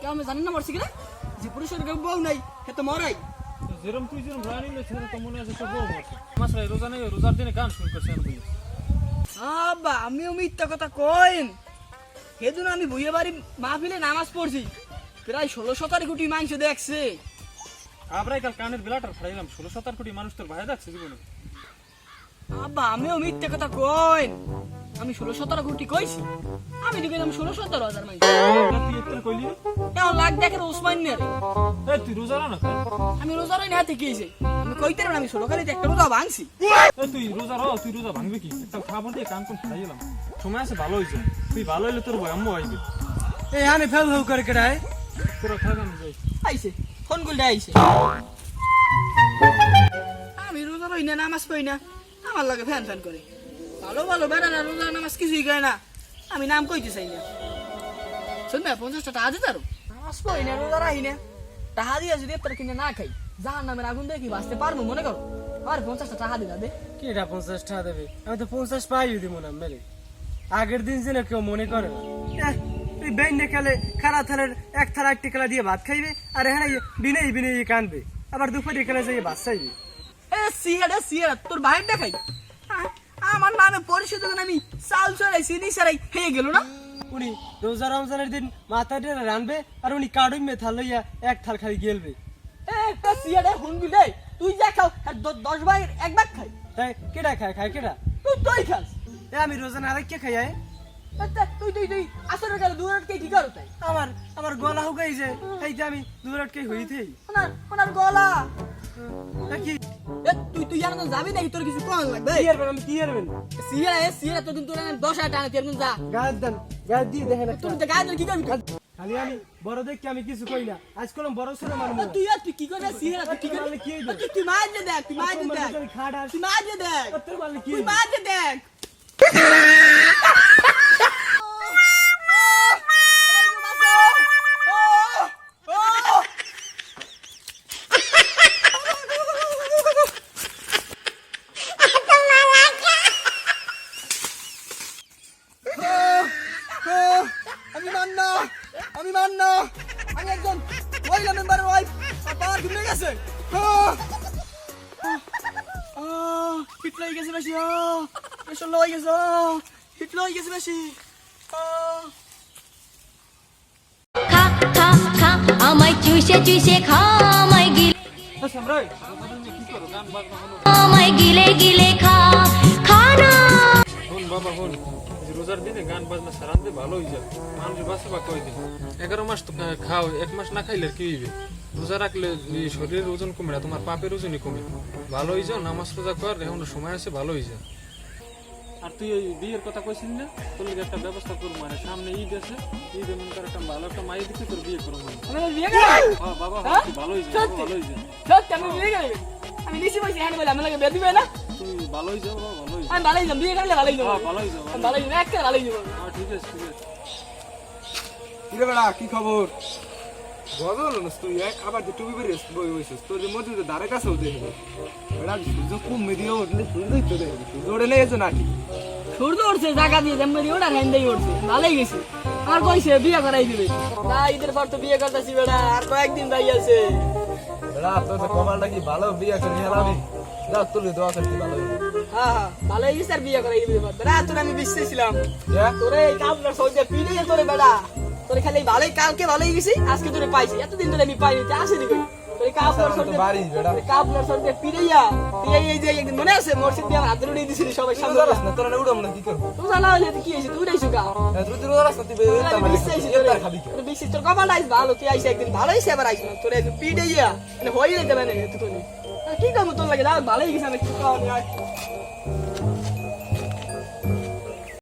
কেউ আমি জানি না মরছি কিনা? যে পুরুষের কেউ বউ নাই সে তো মরাই। যেরম তুই যেরম রানি সেরকম তো মনে আছে তো বউ মরছে। নামাজ রোজা নাই রোজার দিনে গান শুরু করছেন আপনি আব্বা আমিও মিথ্যা কথা কইন। সেদিন আমি বুয়ে বাড়ি মাহফিলে নামাজ পড়ছি। প্রায় ষোলো সতেরো কোটি মাংস দেখছে। আমরা কাল কানের বেলাটার ফাড়াইলাম ষোলো সতেরো কোটি মানুষ তোর ভাই দেখছে জীবনে। আব্বা আমিও মিথ্যা কথা কইন। আমি ষোলো সতেরো কোটি কইছি। আমি তো কইলাম ষোলো সতেরো হাজার কইলি লাখ দেখেন ওসমান নিয়ে তুই রোজা না খাই আমি রোজার ওই হাতে গিয়েছি আমি কইতে না আমি ষোলো একটা রোজা ভাঙছি। তুই রোজা রো তুই রোজা ভাঙবি কি? একটা খাবার দিয়ে কান কোন ফাড়াইলাম সময় আছে ভালো হয়েছে তুই ভালো হইলে তোর বয়াম্য আইবে। এই হানি ফেল ফেল করে কেডায় তোরা খাওয়া আমি যাই। আইছে ফোন গুলটা আইছে। আমি রোজা রই না নামাজ পড়ি না। আমার লাগে ফ্যান ফ্যান করে। ভালো ভালো বেড়া না রোজা নামাজ কিছুই করে না। আমি নাম কইতে চাই না। শুনবে পঞ্চাশটা টাকা দিতে আরও নামাজ পড়ি না রোজা রাহি না। টাকা দিয়ে যদি একটা কিনে না খাই জাহান নামের আগুন দিয়ে কি বাঁচতে পারব মনে করো। আর পঞ্চাশটা টাকা দিলা দে। কি এটা পঞ্চাশ টাকা দেবে? আমি তো পঞ্চাশ পাই দিব না মেরে। আগের দিন যেন কেউ মনে করে না। এই বেইনে খেলে খারা থালের এক থালা একটি খেলা দিয়ে ভাত খাইবে আর হ্যাঁ বিনেই বিনেই কানবে আবার দুপুরে খেলে যাই ভাত চাইবে। এ সিয়াড়া সিয়াড়া তোর ভাইয়ের দেখাই। আ- আমার নামে পরিশোধ আমি চাল চড়াই চিনি সারাই হয়ে গেল না? উনি রোজা রমজানের দিন মাথা দিয়ে রানবে আর উনি কাডুই মে থাল লইয়া এক থাল খালি গেলবে। এ তা হুনবি রে তুই যা খাও আর দশ ভাইয়ের এক ভাগ খাই। তাই কেডা খায় খায় কেডা? তুই তুই খাস। এ আমি রোজা না কে খাই আয়? তুই তুই তুই আসলে গেল দূর কে কি করো তাই। আমার আমার গলা হুকাই যে এই যে আমি দুরাটকে হইতেই। ওনার ওনার গলা। কি? তুই তুই জানো যাবি নাকি? তোর কিছু কোন লাগবে? কি আরবেন আমি কি আরবেন সিয়া এ সিয়া দিন তোর আমি দশ হাজার টাকা দিয়ে যা। গাছ দেন গাছ দিয়ে দেখেন তুমি তো গায়ে কি করবি? খালি আমি বড় দেখি আমি কিছু কই না। আজ কলম বড় ছেলে মারবো তুই আর তুই কি করে সিয়া তুই কি করে কি তুই তুই মার দে দেখ তুই মার দে দেখ। তুই মার দে দেখ তুই মার দে দেখ। আমি মান্য। আমি একজন মহিলা মেম্বারের ওয়াইফ আর পাওয়ার ঘুরে গেছে। হিট লই গেছে বেশি প্রেশার লই গেছে হিট লই গেছে বেশি খা খা খা আমায় চুষে চুষে খা আমায় গিলে হলো আমায় গিলে গিলে খা খানা হন বাবা রোজার দিনে গান বাজনা সারান দিয়ে ভালো হয়ে যায়। মানুষ বাঁচে বা কয়দিন এগারো মাস তো খাও এক মাস না খাইলে আর কি হইবে? রোজা রাখলে শরীরের ওজন কমে না তোমার পাপের ওজনই কমে। ভালো হয়ে যাও নামাজ রোজা কর এখন সময় আছে ভালো হয়ে যায় আর তুই ওই বিয়ের কথা কইছিস না? তোর একটা ব্যবস্থা করব মানে সামনে ঈদ আছে ঈদে মনে কর একটা ভালো একটা মাই দিতে তোর বিয়ে করব। করে হ্যাঁ বাবা হ্যাঁ, তুই ভালো হয়ে যাও ভালো হয়ে যাও আমি নিশি বসে হ্যান্ড বলে আমি লাগে বেদি না। তুই ভালো যাও বাবা, ভালো যাও আমি ভালোই যাম বিয়ে করলে ভালোই যাব। ভালো যাও আমি ভালোই যাব। একটা ভালোই যাব। ঠিক আছে ঠিক আছে। কিরে বেড়া কি খবর? বদল না তুই? এক আবার যে টুপি বেরিয়ে বই বইছিস তোর যে মধ্যে দাঁড়ে কাছেও দেখবে বেড়া সূর্য কমে দিয়ে উঠলে সূর্যই তো দেখবে সূর্য ওঠে লেগেছে নাকি। সূর্য উঠছে জায়গা দিয়ে ওটা উঠছে। ভালোই গেছে। আর কইছে বিয়ে করাই দিবে। না ঈদের পর তো বিয়ে করতেছি বেটা আর কয়েকদিন বাই আছে। বেড়া তোর কপালটা কি ভালো? বিয়ে করে তুলি দোয়া ভালো হ্যাঁ হ্যাঁ বিয়ে করে তোর আমি বিশ্বাস ছিলাম তোরে এই কাপড় পিড়ে তোরে বেড়া। তোরে খালি ভালোই কালকে ভালোই গেছি আজকে তোরে পাইছি। এতদিন ধরে আমি পাইনি আসে দিকে তুই একদিন মনে আছে মসজিদ দিয়ে আমার হাতে উড়িয়ে দিছিলি সবাই সামনে। রাস না তোরা উড়াম না কি করব? তুই জানা হলে কি হয়েছে? তুই উড়াইছো কা তুই তো রোজা রাস না তুই তোর খাবি কপাল আইস ভালো তুই আইস একদিন আবার আইস না। তোর একদিন পিড়েইয়া মানে হয়ে যেতে তুই কি করব তোর লাগে? ভালোই গেছে আমি একটু খাওয়া।